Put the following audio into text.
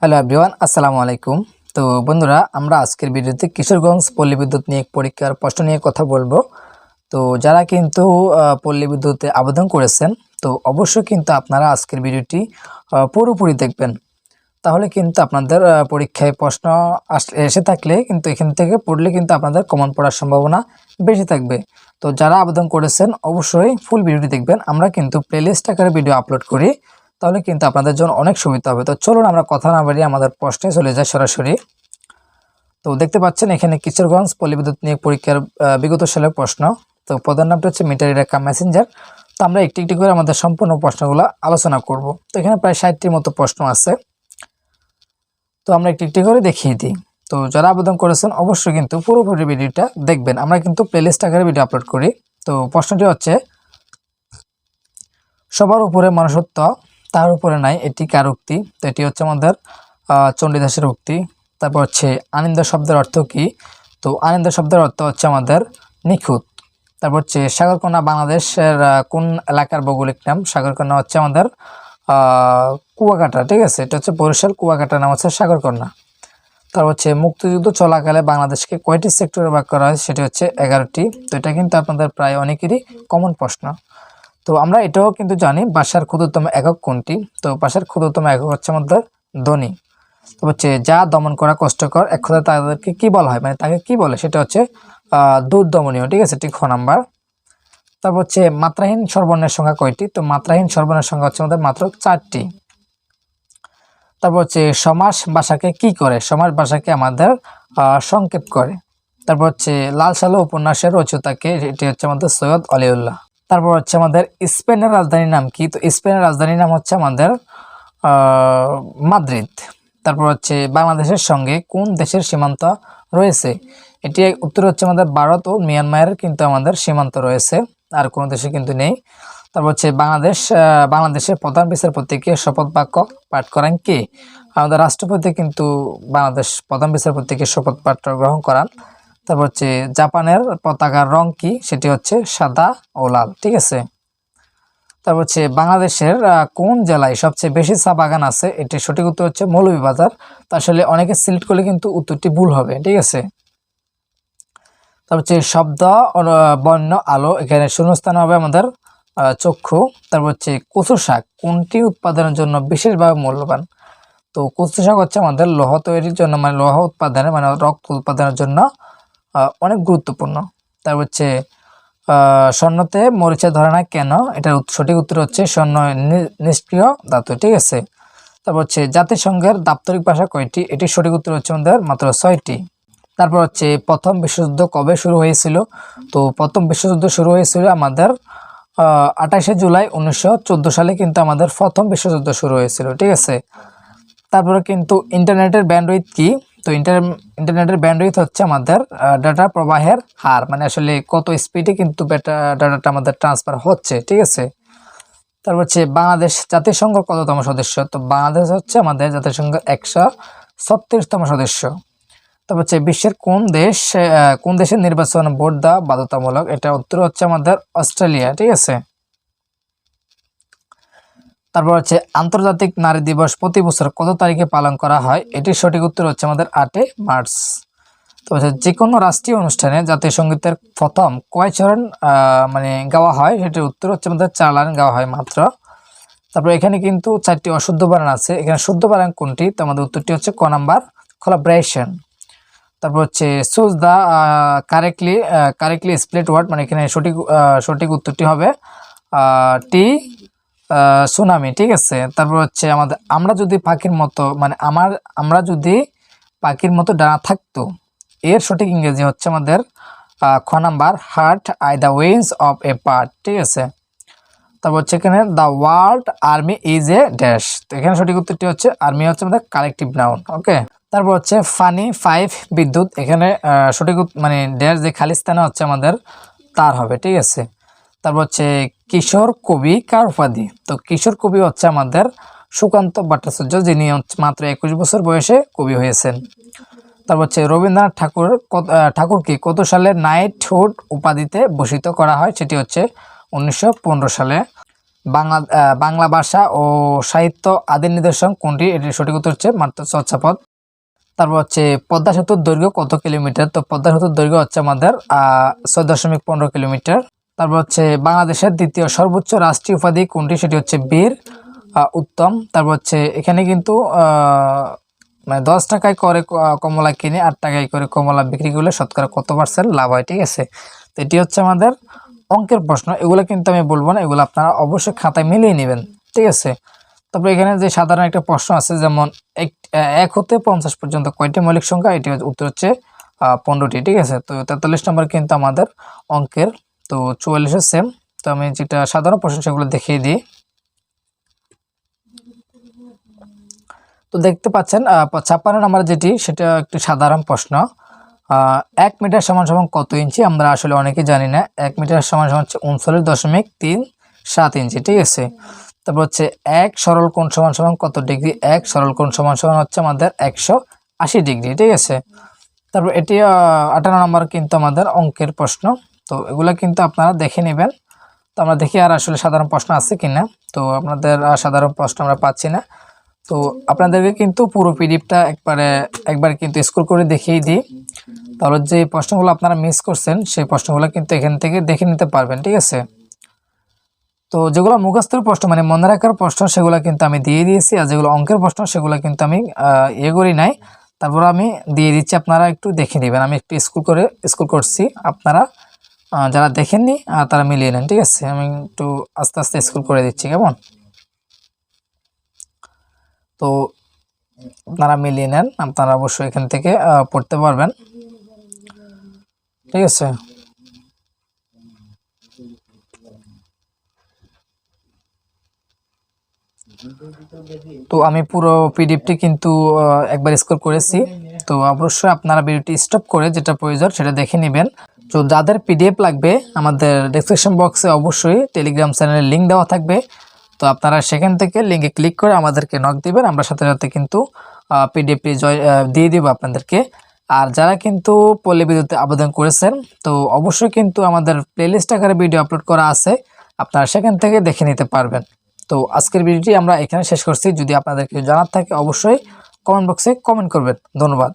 Hello everyone আসসালামু আলাইকুম তো বন্ধুরা, আমরা আজকের ভিডিওতে কিশোরগঞ্জ পল্লী বিদ্যুৎ নিয়ে পরীক্ষার প্রশ্ন নিয়ে কথা বলব। তো যারা কিন্তু পল্লী বিদ্যুতে আবেদন করেছেন, তো অবশ্যই কিন্তু আপনারা আজকের ভিডিওটি পুরোপুরি দেখবেন। তাহলে কিন্তু আপনাদের পরীক্ষায় প্রশ্ন আস- এসে থাকলে কিন্তু এখান থেকে পড়লে কিন্তু আপনাদের কমন পড়ার সম্ভাবনা বেশি থাকবে। তো যারা আবেদন করেছেন, অবশ্যই ফুল ভিডিওটি দেখবেন। আমরা কিন্তু প্লেলিস্ট আকারে ভিডিও আপলোড করি। তাহলে কিন্তু আপনাদের জন্য অনেক সুবিধা হবে। তো চলুন আমরা কথা না বাড়িয়ে আমাদের প্রশ্নে চলে যাই সরাসরি। তো দেখতে পাচ্ছেন এখানে কিশোরগঞ্জ পল্লীবিদ্যুৎ নিয়ে পরীক্ষার বিগত সালের প্রশ্ন। তো প্রধান নামটা হচ্ছে মিটারি রেখা মেসেঞ্জার। তো আমরা একটি একটি করে আমাদের সম্পূর্ণ প্রশ্নগুলো আলোচনা করব। তো এখানে প্রায় ষাটটির মতো প্রশ্ন আছে। তো আমরা একটি একটি করে দেখিয়ে দিই। তো যারা আবেদন করেছেন অবশ্যই কিন্তু পুরোপুরি ভিডিওটা দেখবেন। আমরা কিন্তু প্লেলিস্ট আকারে ভিডিও আপলোড করি। তো প্রশ্নটি হচ্ছে, সবার উপরে মনুষ্যত্ব তার উপরে নাই, এটি কার উক্তি? তো এটি হচ্ছে আমাদের চণ্ডীদাসের উক্তি। তারপর হচ্ছে আনন্দ শব্দের অর্থ কি? তো আনন্দ শব্দের অর্থ হচ্ছে আমাদের নিখুঁত। তারপর হচ্ছে সাগরকন্যা বাংলাদেশের কোন এলাকার ভৌগোলিক নাম? সাগরকন্যা হচ্ছে আমাদের কুয়াকাটা, ঠিক আছে? এটা হচ্ছে বরিশাল কুয়াকাটার নাম হচ্ছে সাগরকন্যা। তারপর হচ্ছে মুক্তিযুদ্ধ চলাকালে বাংলাদেশকে কয়টি সেক্টরে ভাগ করা হয়? সেটি হচ্ছে এগারোটি। তো এটা কিন্তু আপনাদের প্রায় অনেকেরই কমন প্রশ্ন। তো আমরা এটাও কিন্তু জানি বাসার ক্ষুদ্রতম একক কোনটি? তো ভাষার ক্ষুদ্রতম একক হচ্ছে আমাদের ধ্বনি। তো হচ্ছে যা দমন করা কষ্টকর, এক কথায় তাদেরকে কী বলা হয়? মানে তাকে কি বলে? সেটা হচ্ছে দুর্দমনীয়, ঠিক আছে? ঠিক খ নাম্বার। তারপর হচ্ছে মাত্রাহীন সর্বর্ণের সংখ্যা কয়টি? তো মাত্রাহীন সর্বর্ণের সংখ্যা হচ্ছে আমাদের মাত্র চারটি। তারপর হচ্ছে সমাস ভাষাকে কি করে? সমাস ভাষাকে আমাদের সংক্ষেপ করে। তারপর হচ্ছে লাল সালো উপন্যাসের রচয়িতাকে এটি হচ্ছে আমাদের সৈয়দ আলিউল্লাহ তারপর হচ্ছে আমাদের স্পেনের রাজধানীর নাম কি? তো স্পেনের রাজধানীর নাম হচ্ছে আমাদের মাদ্রিদ। তারপর হচ্ছে বাংলাদেশের সঙ্গে কোন দেশের সীমান্ত রয়েছে? এটি উত্তর হচ্ছে আমাদের ভারত ও মিয়ানমারের কিন্তু আমাদের সীমান্ত রয়েছে, আর কোনো দেশে কিন্তু নেই। তারপর হচ্ছে বাংলাদেশ বাংলাদেশের প্রধান বিচারপতিকে শপথ বাক্য পাঠ করেন কে? আমাদের রাষ্ট্রপতি কিন্তু বাংলাদেশ প্রধান বিচারপতিকে শপথ পাঠ গ্রহণ করান। তারপর হচ্ছে জাপানের পতাকার রং কি? সেটি হচ্ছে সাদা ও লাল, ঠিক আছে? তারপর হচ্ছে বাংলাদেশের কোন জেলায় সবচেয়ে বেশি চা বাগান আছে? এটি সঠিক উত্তর হচ্ছে মৌলভীবাজার। তো আসলে অনেকে সিলেক্ট করলে কিন্তু উত্তরটি ভুল হবে, ঠিক আছে? তারপর হচ্ছে শব্দ বর্ণ, আলো, এখানে শূন্যস্থান হবে আমাদের চক্ষু। তারপর হচ্ছে কচু শাক, কোনটি উৎপাদনের জন্য বিশেষভাবে মূল্যবান? তো কচু শাক হচ্ছে আমাদের লোহ তৈরির জন্য মানে লোহ উৎপাদনে মানে রক্ত উৎপাদনের জন্য অনেক গুরুত্বপূর্ণ। তার হচ্ছে স্বর্ণতে মরিচা ধরে না কেন? এটার সঠিক উত্তর হচ্ছে স্বর্ণ নিষ্ক্রিয় ধাতু, ঠিক আছে? তারপর হচ্ছে জাতিসংঘের দাপ্তরিক ভাষা কয়টি? এটি সঠিক উত্তর হচ্ছে আমাদের মাত্র ছয়টি। তারপর হচ্ছে প্রথম বিশ্বযুদ্ধ কবে শুরু হয়েছিল? তো প্রথম বিশ্বযুদ্ধ শুরু হয়েছিল আমাদের আঠাশে জুলাই উনিশশো চোদ্দ সালে কিন্তু আমাদের প্রথম বিশ্বযুদ্ধ শুরু হয়েছিল, ঠিক আছে? তারপরে কিন্তু ইন্টারনেটের ব্যান্ডউইথ কি? তো ইন্টার ইন্টারনেটের ব্যান্ডউইথ হচ্ছে আমাদের ডাটা প্রবাহের হার মানে আসলে কত স্পিডে কিন্তু ডাটাটা আমাদের ট্রান্সফার হচ্ছে, ঠিক আছে? তারপর হচ্ছে বাংলাদেশ জাতিসংঘ কততম সদস্য? তো বাংলাদেশ হচ্ছে আমাদের জাতিসংঘ একশো ছত্রিশতম সদস্য। তারপর হচ্ছে বিশ্বের কোন দেশ কোন দেশের নির্বাচন ভোট দেওয়া বাধ্যতামূলক? এটা উত্তর হচ্ছে আমাদের অস্ট্রেলিয়া, ঠিক আছে? তারপর হচ্ছে আন্তর্জাতিক নারী দিবস প্রতি বছর কত তারিখে পালন করা হয়? এটির সঠিক উত্তর হচ্ছে আমাদের আটই মার্চ। তো হচ্ছে যে কোনো রাষ্ট্রীয় অনুষ্ঠানে জাতীয় সঙ্গীতের প্রথম কয় চরণ মানে গাওয়া হয়? সেটির উত্তর হচ্ছে আমাদের চার লাইন গাওয়া হয় মাত্র। তারপর এখানে কিন্তু চারটি অশুদ্ধ বানান আছে। এখানে শুদ্ধ বানান কোনটি? তো আমাদের উত্তরটি হচ্ছে ক নাম্বার কোলাবরেশন তারপর হচ্ছে choose the correctly correctly split word মানে এখানে সঠিক সঠিক উত্তরটি হবে টি সুনামি, ঠিক আছে? তারপর হচ্ছে আমাদের, আমরা যদি পাখির মতো মানে আমার, আমরা যদি পাখির মতো ডানা থাকতো, এর সঠিক ইংরেজি হচ্ছে আমাদের খ number, heart I the wings of a part, ঠিক আছে? তারপর হচ্ছে এখানে, the world army is a dash. তো এখানে সঠিক উত্তরটি হচ্ছে, আর্মি হচ্ছে আমাদের কালেকটিভ নাউন, ওকে? তারপর হচ্ছে, ফানি ফাইভ বিদ্যুৎ, এখানে সঠিক মানে ড্যাশ যে খালি স্থানে হচ্ছে আমাদের, তার হবে, ঠিক আছে? তারপর হচ্ছে কিশোর কবি কার উপাধি? তো কিশোর কবি হচ্ছে আমাদের সুকান্ত ভট্টাচার্য, যিনি মাত্র একুশ বছর বয়সে কবি হয়েছেন। তারপর হচ্ছে রবীন্দ্রনাথ ঠাকুর ঠাকুরকে কত সালে নাইটহুড উপাধিতে ভূষিত করা হয়, সেটি হচ্ছে উনিশশো পনেরো সালে। বাংলা বাংলা ভাষা ও সাহিত্য আদি নিদর্শন কোনটি? এটির সঠিক উত্তর হচ্ছে মাত্র চর্চাপদ। তারপর হচ্ছে পদ্মা সেতুর দৈর্ঘ্য কত কিলোমিটার? তো পদ্মা সেতুর দৈর্ঘ্য হচ্ছে আমাদের ছয় দশমিক পনেরো কিলোমিটার। তারপর হচ্ছে বাংলাদেশের দ্বিতীয় সর্বোচ্চ রাষ্ট্রীয় উপাধি কোনটি? সেটি হচ্ছে বীর উত্তম। তারপর হচ্ছে এখানে কিন্তু মানে দশ টাকায় করে কমলা কিনে আট টাকায় করে কমলা বিক্রি করলে শতকরা কত পার্সেন্ট লাভ হয়? ঠিক আছে? তো এটি হচ্ছে আমাদের অঙ্কের প্রশ্ন। এগুলো কিন্তু আমি বলব না, এগুলো আপনারা অবশ্যই খাতায় মিলিয়ে নেবেন। ঠিক আছে? তারপরে এখানে যে সাধারণ একটা প্রশ্ন আছে, যেমন এক এক হতে পঞ্চাশ পর্যন্ত কয়টি মৌলিক সংখ্যা? এটি উত্তর হচ্ছে পনেরোটি। ঠিক আছে? তো তেতাল্লিশ নম্বর কিন্তু আমাদের অঙ্কের তো চুয়াল্লিশের সেম তো আমি যেটা সাধারণ প্রশ্ন সেগুলো দেখিয়ে দিই। তো দেখতে পাচ্ছেন ছাপ্পান্ন নম্বর যেটি, সেটা একটি সাধারণ প্রশ্ন। এক মিটার সমান সমান কত ইঞ্চি? আমরা আসলে অনেকে জানি না। এক মিটার সমান সমান হচ্ছে উনচল্লিশ দশমিক তিন সাত ইঞ্চি, ঠিক আছে? তারপর হচ্ছে এক সরল কোণ সমান সমান কত ডিগ্রি? এক সরল কোণ সমান সমান হচ্ছে আমাদের একশো আশি ডিগ্রি, ঠিক আছে? তারপর এটি আঠারো নম্বর কিন্তু আমাদের অঙ্কের প্রশ্ন। তো এগুলো কিন্তু আপনারা দেখে নেবেন। তো আমরা দেখি আর আসলে সাধারণ প্রশ্ন আছে কিনা। তো আপনাদের আর সাধারণ প্রশ্ন আমরা পাচ্ছি না। তো আপনাদেরকে কিন্তু পুরো পিডিএফটা একবারে, একবার কিন্তু স্কুল করে দেখিয়ে দিই। তাহলে যে প্রশ্নগুলো আপনারা মিস করছেন, সেই প্রশ্নগুলো কিন্তু এখান থেকে দেখে নিতে পারবেন, ঠিক আছে? তো যেগুলো মুখস্থের প্রশ্ন মানে মনে রাখার প্রশ্ন, সেগুলো কিন্তু আমি দিয়ে দিয়েছি। আর যেগুলো অঙ্কের প্রশ্ন, সেগুলো কিন্তু আমি ইয়ে করি নাই। তারপর আমি দিয়ে দিচ্ছি, আপনারা একটু দেখে নেবেন। আমি একটু স্কুল করে স্কুল করছি, আপনারা যারা দেখেননি তারা মিলিয়ে নেন, ঠিক আছে? আমি একটু আস্তে আস্তে স্কুল করে দিচ্ছি, কেমন? তো আপনারা মিলিয়ে নেন, আপনারা অবশ্যই এখান থেকে পড়তে পারবেন, ঠিক আছে? তো আমি পুরো পিডিএফটি কিন্তু একবার স্কোর করেছি। তো অবশ্যই আপনারা ভিডিওটি স্টপ করে যেটা প্রয়োজন, সেটা দেখে নেবেন। তো যাদের পিডিএফ লাগবে, আমাদের ডেসক্রিপশন বক্সে অবশ্যই টেলিগ্রাম চ্যানেলের লিঙ্ক দেওয়া থাকবে। তো আপনারা সেখান থেকে লিঙ্কে ক্লিক করে আমাদেরকে নক দিবেন, আমরা সাথে সাথে কিন্তু পিডিএফটি জয় দিয়ে দিব আপনাদেরকে। আর যারা কিন্তু পল্লী বিদ্যুতে আবেদন করেছেন, তো অবশ্যই কিন্তু আমাদের প্লেলিস্ট আকারে ভিডিও আপলোড করা আছে, আপনারা সেখান থেকে দেখে নিতে পারবেন। তো আজকের ভিডিওটি আমরা এখানে শেষ করছি। যদি আপনাদের কিছু জানার থাকে, অবশ্যই কমেন্ট বক্সে কমেন্ট করবেন। ধন্যবাদ।